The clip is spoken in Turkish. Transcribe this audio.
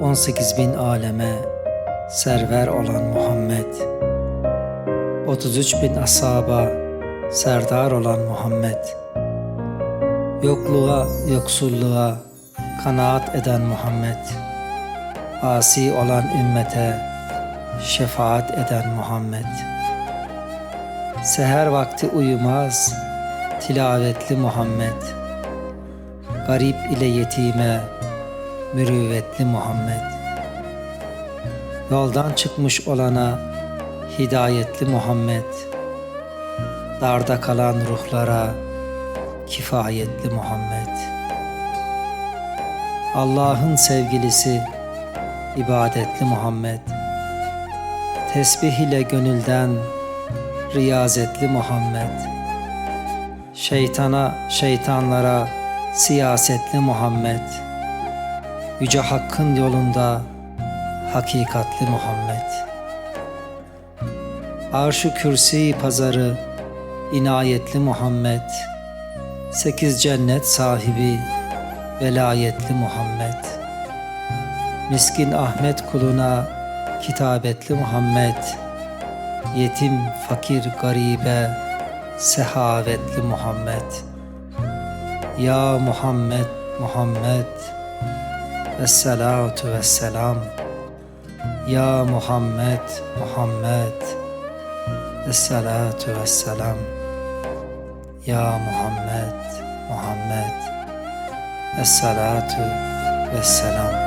18 bin aleme server olan Muhammed 33 bin asaba serdar olan Muhammed Yokluğa, yoksulluğa kanaat eden Muhammed Asi olan ümmete şefaat eden Muhammed. Seher vakti uyumaz tilavetli Muhammed. Garip ile yetime mürüvvetli Muhammed. Yoldan çıkmış olana hidayetli Muhammed. Darda kalan ruhlara kifayetli Muhammed. Allah'ın sevgilisi ibadetli Muhammed. Tesbih ile gönülden riyazetli Muhammed. Şeytana, şeytanlara siyasetli Muhammed Yüce Hakk'ın yolunda hakikatli Muhammed. Arşı kürsi pazarı inayetli Muhammed. Sekiz cennet sahibi velayetli Muhammed. Miskin Ahmet kuluna kitabetli Muhammed. Yetim, fakir, garibe sehavetli Muhammed. Ya Muhammed, Muhammed Esselatu vesselam. Ya Muhammed, Muhammed. Esselatu vesselam. Ya Muhammed, Muhammed. Esselatu vesselam